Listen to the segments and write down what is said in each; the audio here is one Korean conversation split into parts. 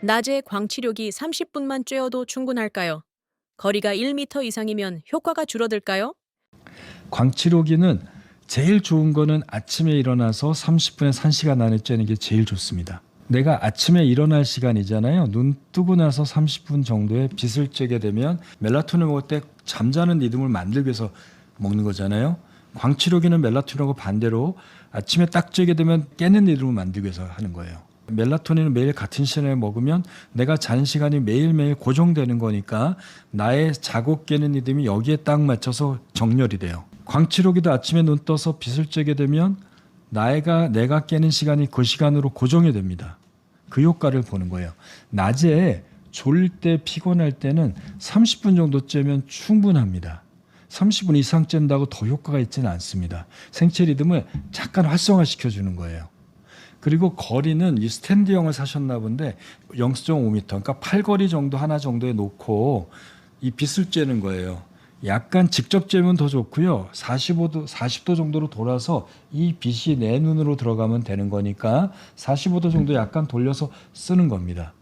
낮에 광치력이 30분만 쬐어도 충분할까요? 거리가 1m 이상이면 효과가 줄어들까요? 광치로기는 제일 좋은 거는 아침에 일어나서 30분에서 1시간 안에 쬐는 게 제일 좋습니다. 내가 아침에 일어날 시간이잖아요. 눈 뜨고 나서 30분 정도의 빛을 쬐게 되면 멜라토닌 먹을 때 잠자는 리듬을 만들기 위해서 먹는 거잖아요. 광치로기는 멜라토닌하고 반대로 아침에 딱 쬐게 되면 깨는 리듬을 만들기 위해서 하는 거예요. 멜라토닌은 매일 같은 시간에 먹으면 내가 자는 시간이 매일매일 고정되는 거니까 나의 자고 깨는 리듬이 여기에 딱 맞춰서 정렬이 돼요. 광치로기도 아침에 눈 떠서 빛을 쬐게 되면 나이가 내가 깨는 시간이 그 시간으로 고정이 됩니다. 그 효과를 보는 거예요. 낮에 졸릴 때 피곤할 때는 30분 정도 쬐면 충분합니다. 30분 이상 쬐다고 더 효과가 있지는 않습니다. 생체 리듬을 잠깐 활성화시켜 주는 거예요. 그리고 거리는 이 스탠드형을 사셨나 본데 0.5m, 그러니까 팔거리 정도 하나 정도에 놓고 이 빛을 쬐는 거예요. 약간 직접 쬐면 더 좋고요. 45도, 40도 정도로 돌아서 이 빛이 내 눈으로 들어가면 되는 거니까 45도 정도 약간 돌려서 쓰는 겁니다.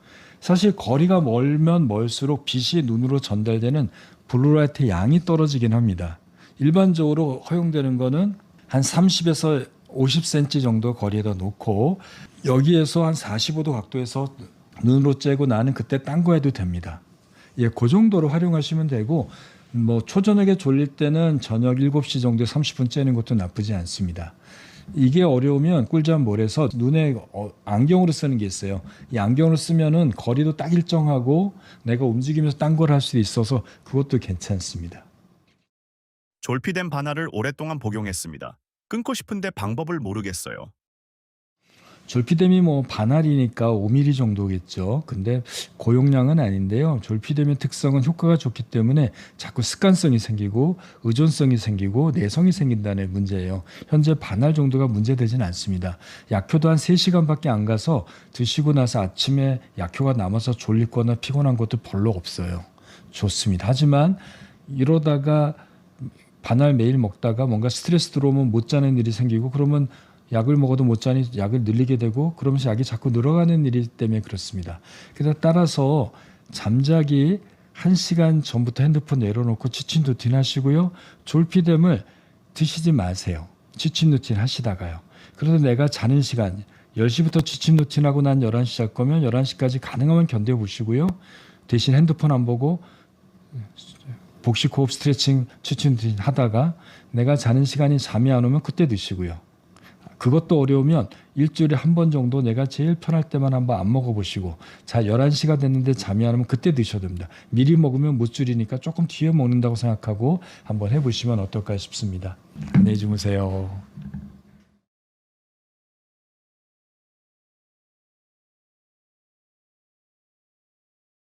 사실 거리가 멀면 멀수록 빛이 눈으로 전달되는 블루라이트 양이 떨어지긴 합니다. 일반적으로 허용되는 거는 한 30에서 50cm 정도 거리에다 놓고 여기에서 한 45도 각도에서 눈으로 쬐고 나는 그때 딴 거 해도 됩니다. 예, 그 정도로 활용하시면 되고 뭐 초저녁에 졸릴 때는 저녁 7시 정도에 30분 쬐는 것도 나쁘지 않습니다. 이게 어려우면 꿀잠 몰에서 눈에 어, 안경으로 쓰는 게 있어요. 이 안경으로 쓰면은 거리도 딱 일정하고 내가 움직이면서 딴 걸 할 수 있어서 그것도 괜찮습니다. 졸피뎀 반알을 오랫동안 복용했습니다. 끊고 싶은데 방법을 모르겠어요. 졸피뎀이 뭐 반알이니까 5mm 정도겠죠. 근데 고용량은 아닌데요. 졸피뎀의 특성은 효과가 좋기 때문에 자꾸 습관성이 생기고 의존성이 생기고 내성이 생긴다는 문제예요. 현재 반알 정도가 문제되지는 않습니다. 약효도 한 3시간밖에 안 가서 드시고 나서 아침에 약효가 남아서 졸리거나 피곤한 것도 별로 없어요. 좋습니다. 하지만 이러다가 반알 매일 먹다가 뭔가 스트레스 들어오면 못 자는 일이 생기고 그러면 약을 먹어도 못 자니 약을 늘리게 되고 그러면서 약이 자꾸 늘어가는 일이 때문에 그렇습니다. 그래서 따라서 잠자기 1시간 전부터 핸드폰 내려놓고 취침 루틴 하시고요. 졸피뎀을 드시지 마세요. 취침 루틴 하시다가요. 그래서 내가 자는 시간 10시부터 취침 루틴하고 난 11시 잘 거면 11시까지 가능하면 견뎌 보시고요. 대신 핸드폰 안 보고 복식 호흡 스트레칭 루틴 하다가 내가 자는 시간이 잠이 안 오면 그때 드시고요. 그것도 어려우면 일주일에 한 번 정도 내가 제일 편할 때만 한번 안 먹어보시고 자 11시가 됐는데 잠이 안 오면 그때 드셔도 됩니다. 미리 먹으면 못 줄이니까 조금 뒤에 먹는다고 생각하고 한번 해보시면 어떨까 싶습니다. 안녕히 주무세요.